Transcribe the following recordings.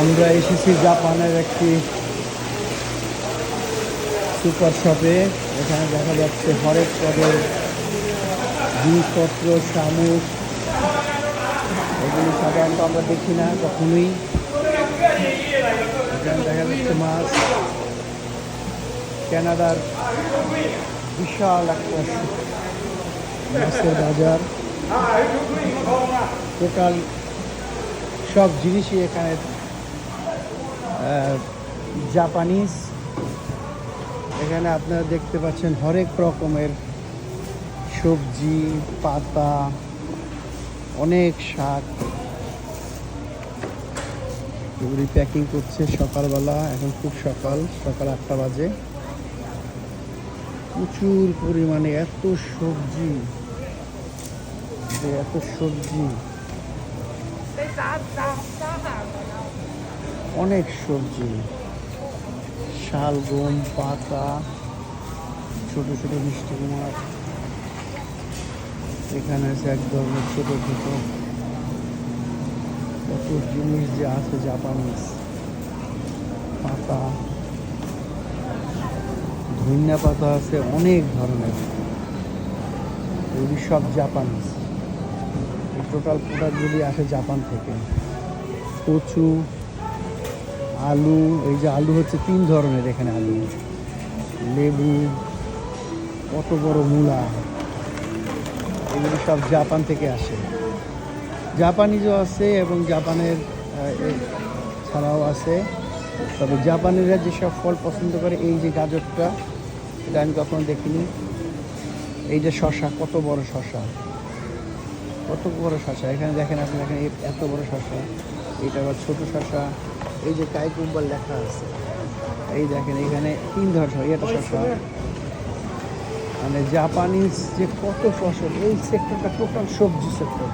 আমরা এসেছি জাপানের একটি সুপার শপে। এখানে দেখা যাচ্ছে হরেক পদের জিনিসপত্র, শামুক। এগুলি সাধারণত আমরা দেখি না কখনোই। এখানে দেখা যাচ্ছে মাছ। কানাডার বিশাল একটা মাছের বাজার। টোটাল সব জিনিসই এখানে জাপানিজ এখানে আপনারা দেখতে পাচ্ছেন হরেক রকমের সবজি, পাতা, অনেক শাক। এগুলি প্যাকিং করছে সকালবেলা, এখন খুব সকাল সকাল আটটা বাজে। প্রচুর পরিমাণে এত সবজি এত সবজি। অনেক সবজি শালগম পাতা, ছোট ছোট মিষ্টি কুমার এখানে আছে এক ধরনের ছোট ছোট কত জিনিস যে আছে জাপানিজ। পাতা, ধনিয়া পাতা আছে, অনেক ধরনের। এগুলি সব জাপানিজ। টোটাল প্রোডাক্টগুলি আসে জাপান থেকে, কচু, আলু, এই যে আলু হচ্ছে তিন ধরনের এখানে আলু, লেবু, কত বড় মূলা, এগুলো সব জাপান থেকে আসে। জাপানিজও আছে এবং জাপানের ছাড়াও আছে। তবে জাপানিরা যেসব ফল পছন্দ করে, এই যে গাজরটা, এটা আমি কখনো দেখিনি। এই যে শশা কত বড় শশা কত বড় শশা এখানে দেখেন আপনি এখানে এত বড় শশা এটা আবার ছোটো শশা এই যে কাইকুম্বার লেখা আছে। এই দেখেন এখানে তিন ধরনের এটা শশা মানে জাপানিজ যে কত ফসল এই সেক্টরটা টোটাল সবজি সেক্টর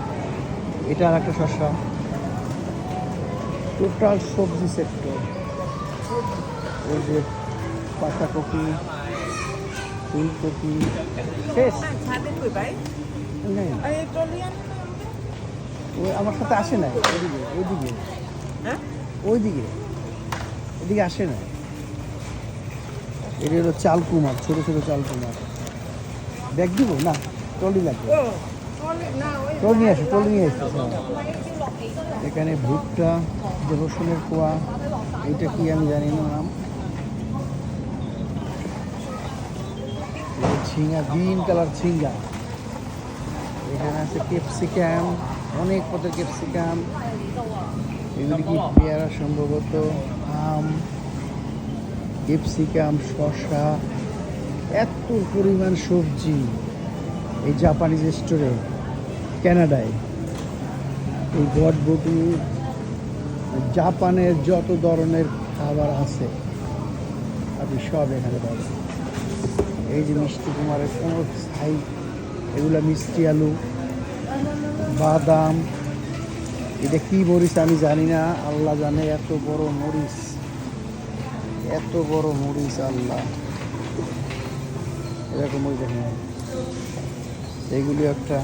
এটা আর একটা শশা টোটাল সবজি সেক্টর এই যে পাতাকপি, ফুলকপি। শেষ নেই। ওই আমার সাথে আসে না ওইদিকে ওইদিকে হ্যাঁ? ওইদিকে এদিকে আসে না এটা হলো চাল কুমার ছোটো ছোটো চাল কুমার। ব্যাগ দিব? না ট্রলি লাগবে। ট্রলি নিয়ে আসে ট্রলি নিয়ে এখানে ভুট্টা রসুনের কোয়া এইটা কি আমি জানি না নাম। ঝিঙ্গা গ্রিন কালার ঝিঙ্গা। এখানে আছে ক্যাপসিকাম, অনেক পদের ক্যাপসিকাম। এগুলি কি পেয়ারা সম্ভবত? আম, ক্যাপসিকাম, শসা, এত পরিমাণ সবজি এই জাপানিজ স্টোরে ক্যানাডায় এই গডবটু জাপানের যত ধরনের খাবার আছে, আপনি সব এখানে পাবেন। এই যে মিষ্টি কুমারের কোনো ছাই এগুলো মিষ্টি আলু বাদাম, এটা কি মরিচ আমি জানি না, আল্লাহ জানে, এত বড় মরিচ। এত বড় মরিচ, আল্লাহ। এরকম ওই দেখেন। এগুলি একটা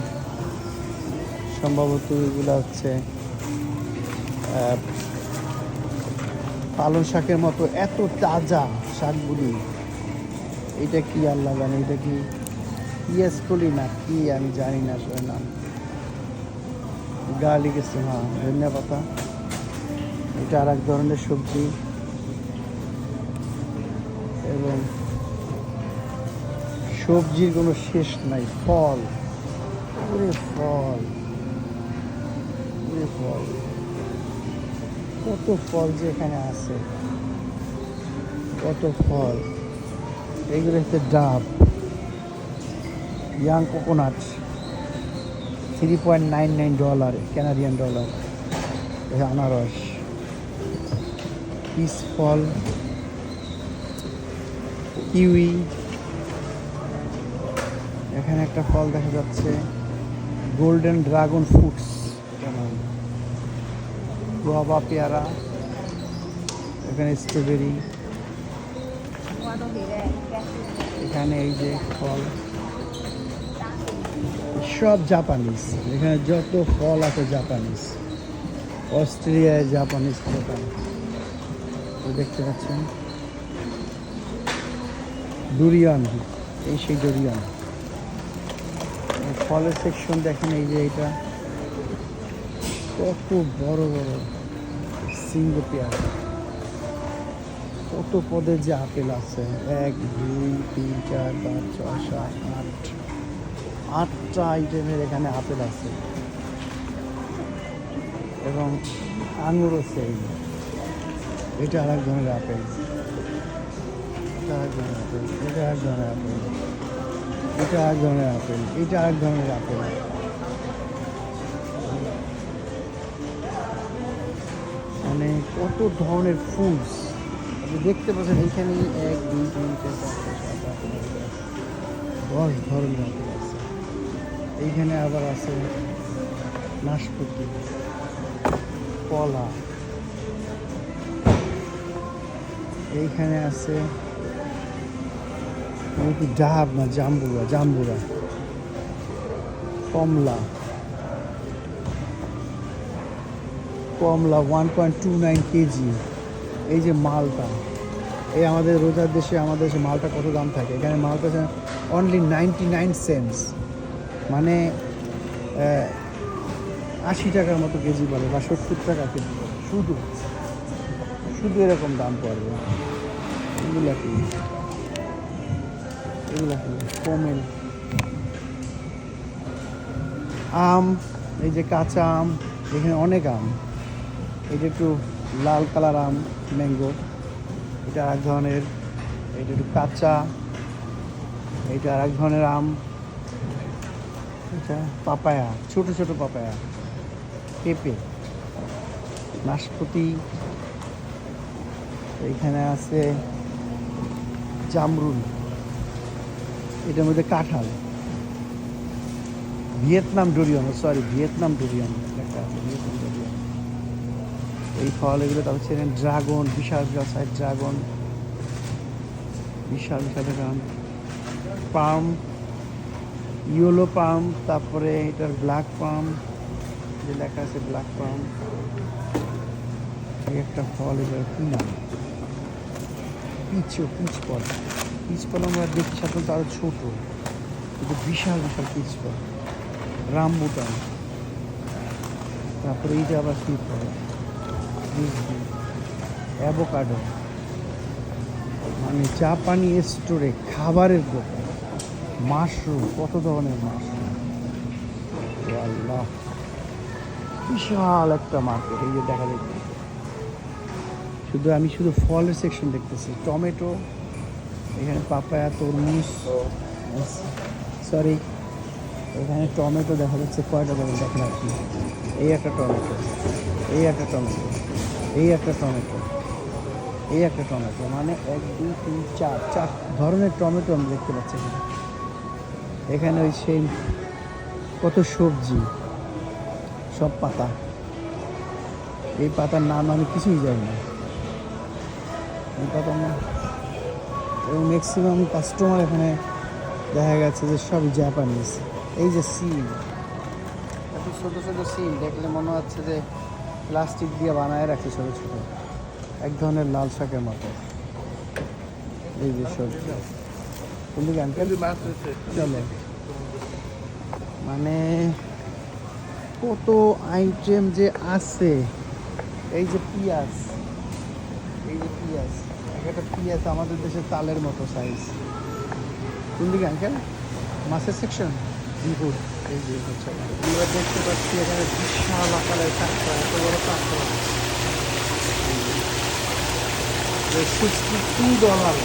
সম্ভবত এগুলো হচ্ছে পালং শাকের মতো, এত তাজা শাকগুলি। এটা কি আল্লাহ জানে, এটা কি? পিঁয়াজ কলি না, কি আমি জানি না আসলে নাম। গার্লিক হ্যাঁ ধনিয়া পাতা, এটা আর এক ধরনের সবজি। এবং সবজির কোনো শেষ নাই, ফল। ওরে ফল ওরে ফল। কত ফল যে এখানে আছে, কত ফল। এগুলো হচ্ছে ডাব, young coconut. Three point nine nine dollar Canadian dollar আনারস। পিস ফল কিউই এখানে একটা ফল দেখা যাচ্ছে। গোল্ডেন ড্রাগন ফ্রুটস গোয়াবা পেয়ারা। এখানে স্ট্রবেরি এখানে এই যে ফল। সব জাপানিজ এখানে যত ফল আছে জাপানিজ অস্ট্রেলিয়ায় জাপানিজ দোকান দেখতে পাচ্ছেন। ডুরিয়ান এই সেই ডুরিয়ান ফলের সেকশন দেখেন এই যে এটা কত বড় বড় সিঙ্গ পেয়ার। কত পদের যে আপেল আছে। এক, দুই, তিন, চার, পাঁচ, ছয়, সাত, আট। আটটা আইটেমের এখানে আপেল আছে। এবং আঙুরও সেই এটা আর এক ধরনের আপেল। এটা এক ধরনের আপেল। এটা এক ধরনের আপেল। এটা এক ধরনের আপেল। এটা এক ধরনের আপেল। মানে কত ধরনের ফুডস আপনি দেখতে পাচ্ছেন এইখানেই এক, দুই, তিন, চার, পাঁচ, ছয়, সাত, আট দশ ধরনের আপেল। এইখানে আবার আছে নাশপাতি, কলা। এইখানে আছে ডাব না, জাম্বুরা জাম্বুরা। কমলা। কমলা one point two nine KG এই যে মালটা। এই আমাদের রোজার দেশে, আমাদের দেশে মালটা কত দাম থাকে? এখানে মালটা অনলি নাইনটি নাইন সেন্টস মানে আশি টাকার মতো কেজি পড়ে বা সত্তর টাকা কেজি পড়ে শুধু শুধু এরকম দাম পড়বে। এগুলা কি? এগুলা কি? কমেল। আম, এই যে কাঁচা আম, এখানে অনেক আম। এই যে একটু লাল কালার আম, ম্যাঙ্গো। এটা এক ধরনের। এটা একটু কাঁচা। এটা আর এক ধরনের আম। এটা পাপায়া, ছোট ছোট পাপায়া। পেঁপে। নাশপাতি। এইখানে আছে জামরুল। এটার মধ্যে কাঁঠাল। Vietnam durian sorry Vietnam durian লেখা আছে, ভিয়েতনাম ডোরিয়ন। এই ফল এগুলো তারপর ছিলেন ড্রাগন, বিশাল বিশাল সাইজ ড্রাগন। বিশাল বিশাল পাম। ইয়েলো পাম্প তারপরে এটার ব্ল্যাক পাম্প যে লেখা আছে ব্ল্যাক পাম্প একটা ফল এবার কি নাম পিচও পিচ ফল। পিচ ফল আমরা দেখি সাধারণত আরও ছোটো। কিন্তু বিশাল বিশাল পিচ ফল। রামবুটান তারপরে এইটা আবার কি ফল? অ্যাভোকাডো। মানে জাপানি স্টোরে খাবারের দোকান মাশরুম, কত ধরনের মাশরুম? আল্লাহ, বিশাল একটা মার্কেট, এই যে দেখা যাচ্ছে। শুধু আমি শুধু ফলের সেকশন দেখতেছি, টমেটো, এখানে পাপায়া, তরমুজ সরি এখানে টমেটো দেখা যাচ্ছে, কয়টা দেখেন দেখেন আপনি এই একটা টমেটো, এই একটা টমেটো, এই একটা টমেটো, এই একটা টমেটো মানে এক, দুই, তিন, চার চার ধরনের টমেটো আমি দেখতে পাচ্ছি। এখানে ওই সেই কত সবজি সব পাতা। এই পাতার নাম আমি কিছুই জানি না। এই পাতা আমার এবং ম্যাক্সিমাম কাস্টমার এখানে দেখা গেছে যে সবই জাপানিজ এই যে সিল এত ছোটো ছোটো সিল দেখলে মনে হচ্ছে যে প্লাস্টিক দিয়ে বানায় রাখছে ছোটো ছোটো। এক ধরনের লাল শাকের মতো। এই যে সবজি। কিন্তু আঙ্কেল চলে। মানে কত আইটেম যে আছে। এই যে পিঁয়াজ। এই যে পিঁয়াজ। এক একটা পিঁয়াজ আমাদের দেশে তালের মতো সাইজ কোন দিকে আঙ্কেল মাছের সেকশন বিহুর এই যে হচ্ছে এবার দেখতে পাচ্ছি এখানে বিশাল আকারের কাঁকড়া এত বড় কাঁকড়া সিক্সটি টু ডলার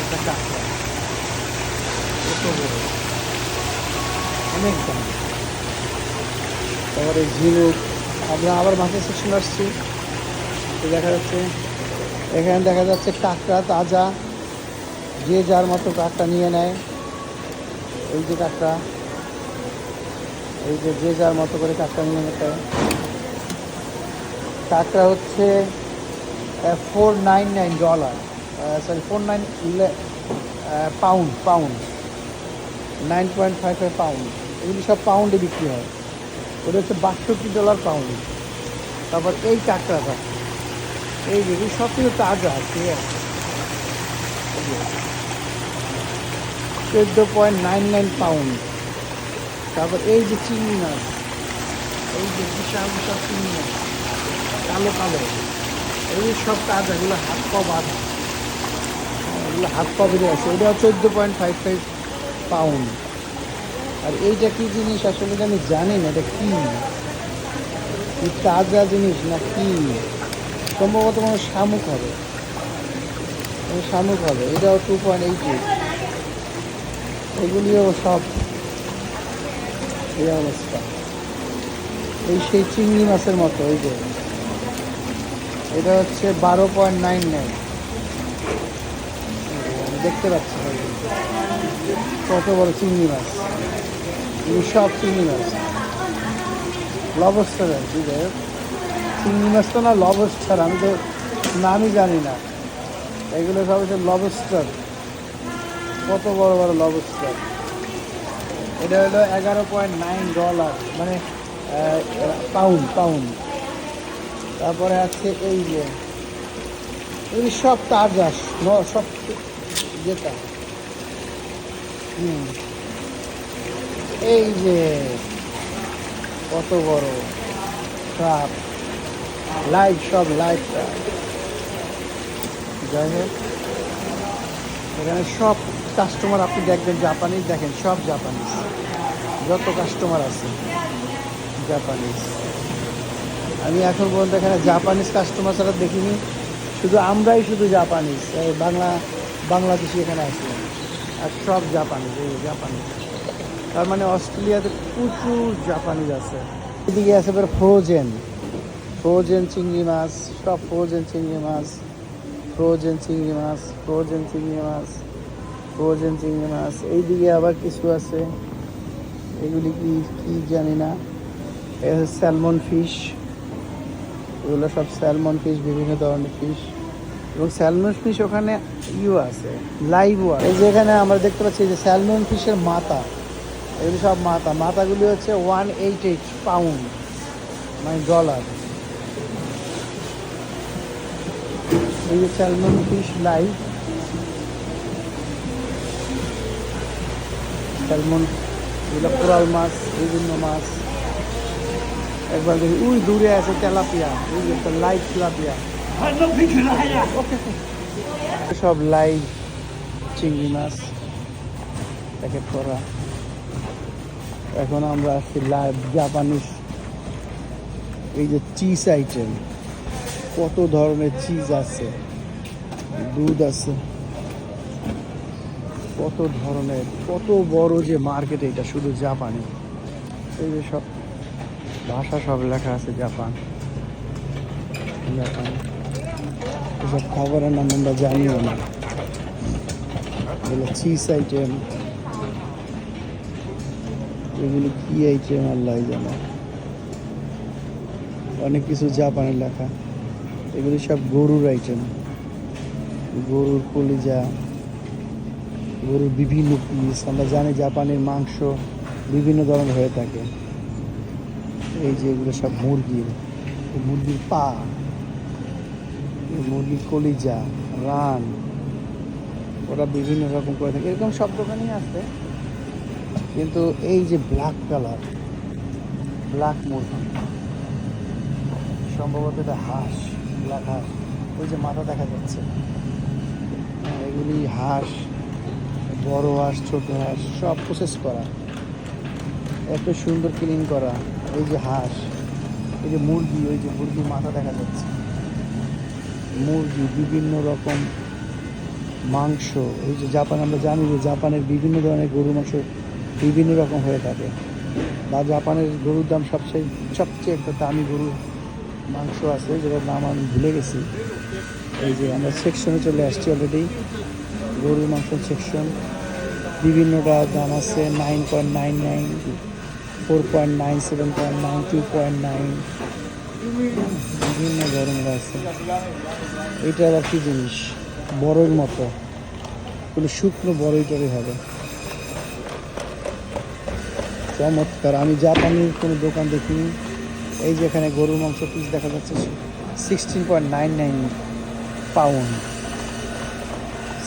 একটা কাঁকড়া কত বড়। অনেক দাম। তারপরে ঝিনুক, আমরা আবার মাছের সেকশন আসছি। দেখা যাচ্ছে, এখানে দেখা যাচ্ছে কাঁকড়া তাজা, যে যার মতো কাঁকড়া নিয়ে নেয়। এই যে কাঁকড়া, এই যে যে যার মতো করে কাঁকড়া নিয়ে নিতে কাঁকড়া হচ্ছে four nine nine dollar sorry four nine pound pound nine point five five pound এগুলি সব পাউন্ডে বিক্রি হয়। ওটা হচ্ছে বাষট্টি ডলার পাউন্ড তারপর এই কাঁকড়াটা এই যে সব কিছু তাজা ঠিক আছে? চোদ্দ পয়েন্ট নাইন নাইন পাউন্ড তারপর এই যে চিংড়ি মাছ, এই যে বিশাল বিশাল চিংড়ি মাছ, কালো কালো। এই সব তাজা, এগুলো হাত পা বাঁধা। এগুলো হাত পা বেড়ে আছে। এটা চোদ্দ পয়েন্ট ফাইভ ফাইভ পাউন্ড আর এইটা কি জিনিস আসলে আমি জানি না, এটা কি? তাজা জিনিস না কি? সম্ভবত কোনো শামুক হবে। শামুক হবে। এটাও টু পয়েন্ট এইট এগুলিও সব এই অবস্থা। এই সেই চিংড়ি মাছের মতো ওই যে। এটা হচ্ছে বারো পয়েন্ট নাইন নাইন। দেখতে পাচ্ছি। কত বড় চিংড়ি মাছ। সব চিংড়ি মাছ। লবস্টার আর কি চিংড়ি মাছ তো না লবস্টার, আমি তো নামই জানি না। এগুলো সব হচ্ছে লবস্টার। কত বড় বড় লবস্টার। এটা হলো এগারো পয়েন্ট নাইন ডলার মানে পাউন্ড পাউন্ড তারপরে আছে এই যে, এগুলি সব তাজা, সব যেটা। হুম। এই যে, কত বড় সাপ। লাইট সব লাইটটা যাই হোক, এখানে সব কাস্টমার আপনি দেখবেন জাপানিজ দেখেন সব জাপানিজ যত কাস্টমার আছে জাপানিজ আমি এখন পর্যন্ত এখানে জাপানিজ কাস্টমার ছাড়া দেখিনি। শুধু আমরাই শুধু জাপানিজ বাংলা, বাংলাদেশি এখানে আছে। আর সব জাপানিজ এই জাপানিজ তার মানে অস্ট্রেলিয়াতে প্রচুর জাপানিজ আছে। এদিকে আছে এবার ফ্রোজেন। ফ্রোজেন চিংড়ি মাছ, সব ফ্রোজেন চিংড়ি মাছ। ফ্রোজেন চিংড়ি মাছ, ফ্রোজেন চিংড়ি মাছ, ফ্রোজেন চিংড়ি মাছ। এইদিকে আবার কিছু আছে। এগুলি কি কি জানি না। Salmon fish. এগুলো সব স্যালমন ফিশ, বিভিন্ন ধরনের ফিশ। এবং স্যালমন ফিশ ওখানে ইউ আছে, লাইভও আছে। এই যে এখানে আমরা দেখতে পাচ্ছি যে স্যালমন ফিশের মাথা। এগুলি সব মাথা, মাথাগুলি হচ্ছে ওয়ান এইট এইট পাউন্ড মানে ডলার এই যে স্যালমন ফিশ লাইভ স্যালমন এগুলো কোরাল মাছ, বিভিন্ন মাছ। একবার দেখি, উই, দূরে আছে তেলাপিয়া ওই একটা লাইভ তেলাপিয়া। সব লাইভ চিংড়ি মাছ প্যাকেট করা এখন আমরা আসছি লাইভ জাপানিজ এই যে চিজ আইটেম কত ধরনের চিজ আছে, দুধ আছে। কত ধরনের, কত বড় যে মার্কেট এটা, শুধু জাপানি এই যে সব, ভাষা সব লেখা আছে জাপান জাপান এসব খাবারের নাম আমরা জানিও না। চিজ আইটেম এগুলো কি আইটেম আল্লাহ জানে। অনেক কিছু জাপানের লেখা। এগুলি সব গরুর আইটেম গরুর কলিজা, গরুর বিভিন্ন পিস আমরা জানি জাপানের মাংস বিভিন্ন ধরনের হয়ে থাকে। এই যে এগুলো সব মুরগির মুরগির পা। মুরগির কলিজা, রান। ওরা বিভিন্ন রকম করে থাকে। এরকম সব দোকানেই আছে। কিন্তু এই যে ব্ল্যাক কালার ব্ল্যাক মুরগি সম্ভবত এটা হাঁস ব্ল্যাক হাঁস, ওই যে মাথা দেখা যাচ্ছে। এগুলি হাঁস, বড় হাঁস, ছোট হাঁস, সব প্রসেস করা। এত সুন্দর ক্লিন করা, এই যে হাঁস, এই যে মুরগি, ওই যে মুরগির মাথা দেখা যাচ্ছে। মুরগি বিভিন্ন রকম মাংস ওই যে জাপান, আমরা জানি যে জাপানের বিভিন্ন ধরনের গরু মাংস বিভিন্ন রকম হয়ে থাকে। বা জাপানের গরুর দাম সবচেয়ে সবচেয়ে একটা দামি গরুর মাংস আছে, যেটার নাম আমি ভুলে গেছি। এই যে আমরা সেকশনে চলে আসছি অলরেডি গরুর মাংস সেকশন। বিভিন্নটা দাম আছে nine point nine nine four point nine seven point nine two point nine বিভিন্ন ধরনের আছে। এটা আবার কি জিনিস? বড়ের মতো। কোনো শুকনো বড়ই টড়ই হবে। চমৎকার। আমি জাপানির কোনো দোকান দেখিনি। এই যে এখানে গরুর মাংস পিস দেখা যাচ্ছে sixteen point nine nine pound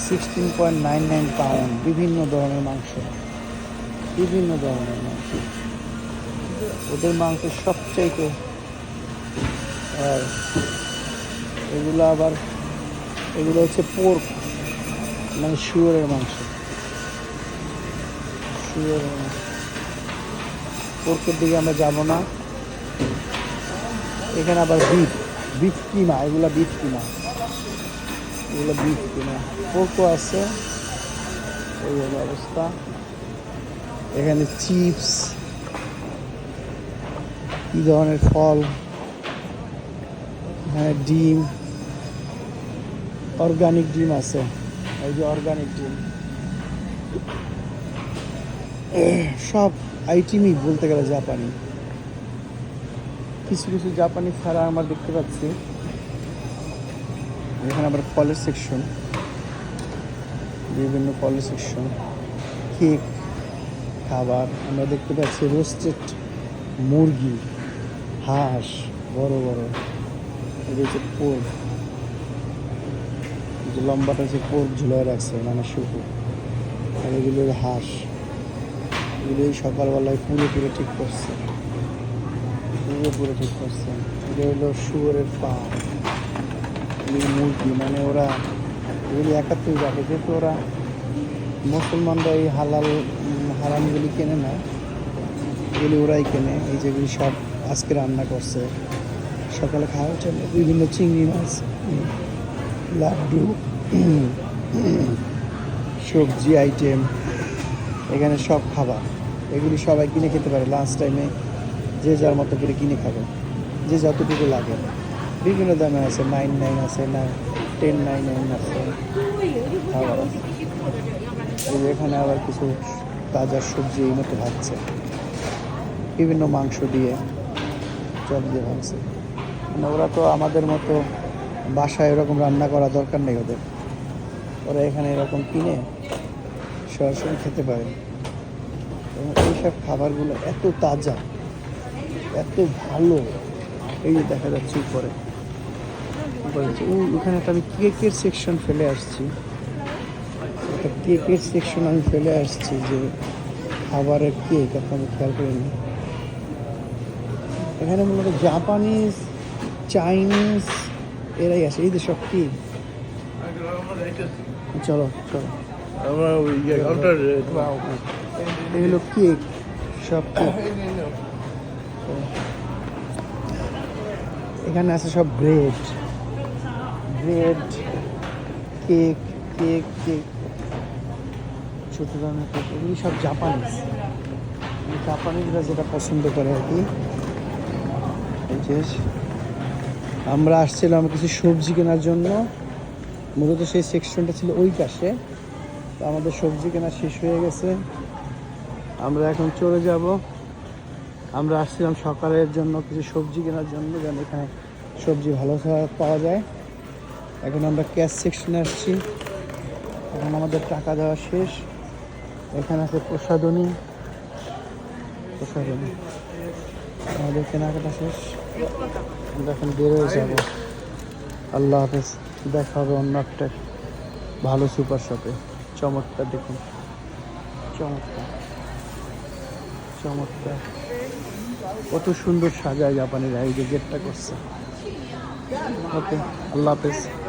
sixteen point nine nine pound বিভিন্ন ধরনের মাংস। বিভিন্ন ধরনের মাংস। ওদের মাংস সবচাইতে, আর এগুলো আবার, এগুলো হচ্ছে পোর্ক মানে শুয়োরের মাংস। শুয়োরের মাংস। পোর্কের দিকে আমরা যাব না। এখানে আবার বিফ বিফ কিমা, এগুলো বিফ কিমা। এগুলো বিফ কিমা। পোর্কও আছে। এই হলো অবস্থা। এখানে চিপস কি ধরনের ফল? এখানে ডিম। অর্গানিক ডিম আছে। এই যে অর্গানিক ডিম। সব আইটেমই বলতে গেলে জাপানি। কিছু কিছু জাপানি ছাড়া আমরা দেখতে পাচ্ছি। এখানে আবার ফলের সেকশন বিভিন্ন ফলের সেকশন কেক, খাবার, আমরা দেখতে পাচ্ছি রোস্টেড মুরগি, হাঁস, বড় বড়। এটা হচ্ছে পোর্ক। যে লম্বাটা হচ্ছে পোর্ক ঝুলায় রাখছে মানে শুকু আর এগুলো হাঁস। এগুলো এই সকালবেলায় পুরো পুরো ঠিক করছে। পুরো পুরো ঠিক করছে। এটা হলো শুয়োরের পা। মুরগি মানে ওরা এগুলি একাত্তর রাখে যেহেতু ওরা মুসলমানরা এই হালাল, হারামগুলি কেনে না, এগুলি ওরাই কেনে। এই যেগুলি সব আজকে রান্না করছে। সকালে খাওয়ার জন্য বিভিন্ন চিংড়ি মাছ, লাড্ডু, সবজি আইটেম। এখানে সব খাবার। এগুলি সবাই কিনে খেতে পারে লাঞ্চ টাইমে যে যার মতো করে কিনে খাবে। যে যতটুকু লাগে। বিভিন্ন দামে আছে নাইন নাইন আছে না টেন নাইন নাইন আছে। খাবার আছে। এখানে আবার কিছু তাজা সবজি এই মতো ভাজছে। বিভিন্ন মাংস দিয়ে চপ দিয়ে ভাজছে। মানে ওরা তো আমাদের মতো বাসায় এরকম রান্না করা দরকার নেই ওদের। ওরা এখানে এরকম কিনে সরাসরি খেতে পারে। এবং এইসব খাবারগুলো এত তাজা, এত ভালো, এই যে দেখা যাচ্ছে উপরে। ওখানে একটা আমি কেকের সেকশন ফেলে আসছি। একটা কেকের সেকশন আমি ফেলে আসছি যে খাবারের কেক আপনারা খেয়াল করে নিন এখানে মূলত জাপানিজ চাইনিজ এরাই আসে এই যে সব কি চলো চলো। আমরা ওই ইয়ে কাউন্টার এগুলো কেক, সব এখানে আছে সব bread. Bread, cake cake cake. ছোট ধরনের কেক, এগুলি সব জাপানিজ। জাপানিজরা যেটা পছন্দ করে আর কি। আমরা আসছিলাম কিছু সবজি কেনার জন্য। মূলত সেই সেকশনটা ছিল ওই পাশে। তো আমাদের সবজি কেনা শেষ হয়ে গেছে। আমরা এখন চলে যাব। আমরা আসছিলাম সকালের জন্য কিছু সবজি কেনার জন্য, যেন এখানে সবজি ভালো পাওয়া যায়। এখন আমরা ক্যাশ সেকশনে আসছি। এখন আমাদের টাকা দেওয়া শেষ। এখানে আছে প্রসাদনী প্রসাদনী আমাদের কেনাকাটা শেষ। আমরা এখন বেরোয় যাব। আল্লাহ হাফেজ। দেখা হবে অন্য একটা ভালো সুপার শপে। চমৎকার, দেখুন। চমৎকার। চমৎকার। কত সুন্দর সাজায় জাপানিরা এই যে গেটটা করছে। ওকে, আল্লাহ হাফেজ।